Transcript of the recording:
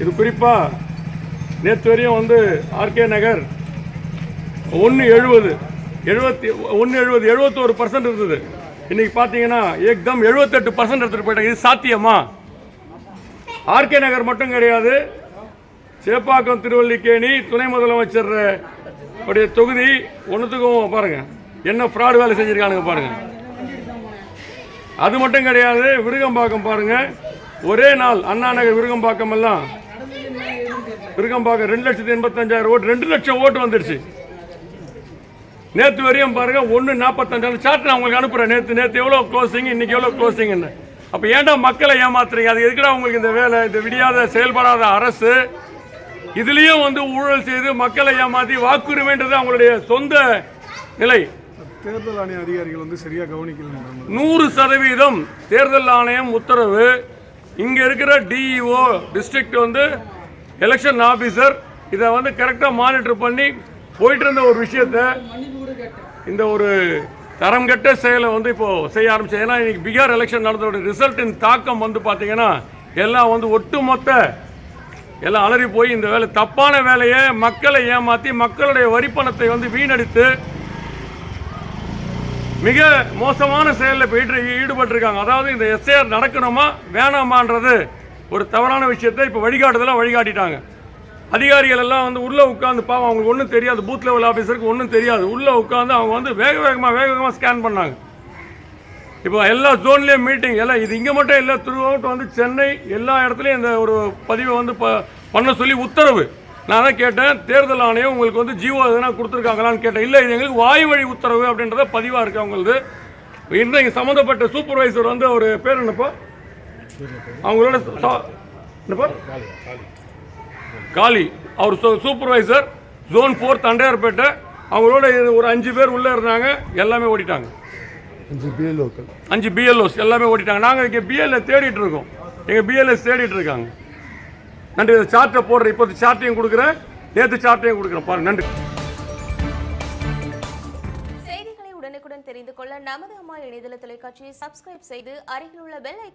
இது குறிப்பாக நேற்று வரையும் வந்து ஆர்கே நகர் ஒன்று எழுபது எழுபத்தி ஒன்று எழுபது எழுபத்தோரு பர்சன்ட் இருந்தது. இன்னைக்கு பார்த்தீங்கன்னா ஏக்தம் எழுபத்தெட்டு பர்சன்ட் எடுத்துகிட்டு போயிட்டாங்க. இது சாத்தியமா? ஆர்கே நகர் மட்டும் கிடையாது. சேப்பாக்கம் திருவல்லிக்கேணி துணை முதலமைச்சர் உடைய தொகுதி ஒன்றுத்துக்கும் பாருங்க. என்ன ஃப்ராடு வேலை செஞ்சுருக்கானுங்க பாருங்க. அது மட்டும் கிடையாது விருகம்பாக்கம் பாருங்க. ஒரே நாள் அண்ணா நகர் விருகம்பாக்கம் எல்லாம் விருகம்பாக்கம் ரெண்டு லட்சத்தி எண்பத்தஞ்சாயிரம் ஓட்டு ரெண்டு லட்சம் ஓட்டு வந்துடுச்சு. நேற்று வரையும் பாருங்க ஒன்று நாற்பத்தஞ்சாயிரம் சார்ட் நான் உங்களுக்கு அனுப்புறேன். நேற்று நேற்று எவ்வளோ க்ளோசிங் இன்னைக்கு எவ்வளோ க்ளோசிங்னு அப்போ ஏன்டா மக்களை ஏமாத்துறீங்க? அது எதுக்குடா உங்களுக்கு இந்த வேலை? இந்த விடியாத செயல்படாத அரசு. இதுலேயும் வந்து ஊழல் செய்து மக்களை ஏமாற்றி வாக்குரிமைன்றது அவங்களுடைய சொந்த நிலை. தேர்தல் ஆணைய அதிகாரிகள் வந்து சரியா கவனிக்கலன்றாங்க நூறு சதவீதம் தேர்தல் ஆணையம் உத்தரவு. இங்கே இருக்கிற டிஇஓ டிஸ்ட்ரிக்ட் வந்து எலெக்ஷன் ஆஃபீஸர் இதை வந்து கரெக்டாக மானிட்டர் பண்ணி போயிட்டு இருந்த ஒரு விஷயத்த இந்த ஒரு தரம் கெட்ட செயலை வந்து இப்போது செய்ய ஆரம்பிச்சு ஏன்னா இன்றைக்கி பீகார் எலெக்ஷன் நடந்தோட ரிசல்ட்டின் தாக்கம் வந்து பார்த்தீங்கன்னா எல்லாம் வந்து ஒட்டுமொத்த எல்லாம் அலறி போய் இந்த வேலை தப்பான வேலையை மக்களை ஏமாற்றி மக்களுடைய வரிப்பணத்தை வந்து வீணடித்து மிக மோசமான செயலில் போயிட்டு ஈடுபட்டிருக்காங்க. அதாவது இந்த எஸ்ஏஆர் நடக்கணுமா வேணாமான்றது ஒரு தவறான விஷயத்தை இப்போ வழிகாட்டுதலாக வழிகாட்டிட்டாங்க. அதிகாரிகள் எல்லாம் வந்து உள்ளே உட்காந்து பாவம் அவங்களுக்கு ஒன்றும் தெரியாது. பூத் லெவல் ஆஃபீஸருக்கு ஒன்றும் தெரியாது. உள்ளே உட்காந்து அவங்க வந்து வேக வேகமாக வேக வேகமாக ஸ்கேன் பண்ணாங்க. இப்போ எல்லா ஜோன்லேயும் மீட்டிங் எல்லாம் இது இங்கே மட்டும் இல்லை த்ரூ வந்து சென்னை எல்லா இடத்துலையும் இந்த ஒரு பதிவை வந்து ப பண்ண சொல்லி உத்தரவு. நான் தான் கேட்டேன் தேர்தல் ஆணையம் உங்களுக்கு வந்து ஜீவோ எதனா கொடுத்துருக்காங்களான்னு கேட்டேன். இல்லை இது எங்களுக்கு வாய் வழி உத்தரவு அப்படின்றத பதிவாக இருக்குது அவங்களது. இன்றைக்கு இங்கே சம்மந்தப்பட்ட சூப்பர்வைசர் வந்து ஒரு பேர் என்னப்போ? அவங்களோட காளி அவர் சூப்பர்வைசர் ஜோன் ஃபோர் தண்டையார்பேட்டை. அவங்களோட ஒரு அஞ்சு பேர் உள்ளே இருந்தாங்க எல்லாமே ஓடிட்டாங்க. அஞ்சு பிஎல் லோக்கல் அஞ்சு பிஎல்ஓஸ் எல்லாமே ஓடிட்டாங்க. நாங்கள் இங்கே பிஎல்ஏ தேடிட்டு இருக்கோம். எங்கள் பிஎல்எஸ் தேடிட்டு இருக்காங்க. நன்றி இந்த சார்ட்டை போடுறேன். இப்போ சார்ட்டையும் கொடுக்குறேன். நேற்று சார்ட்டையும் கொடுக்குறேன். பாருங்க நன்றி. செய்திகளை உடனுக்குடன் தெரிந்து கொள்ள நமது அம்மா இணையதள தொலைக்காட்சியை சப்ஸ்கிரைப் செய்து அருகில் உள்ள பெல் ஐக்கான்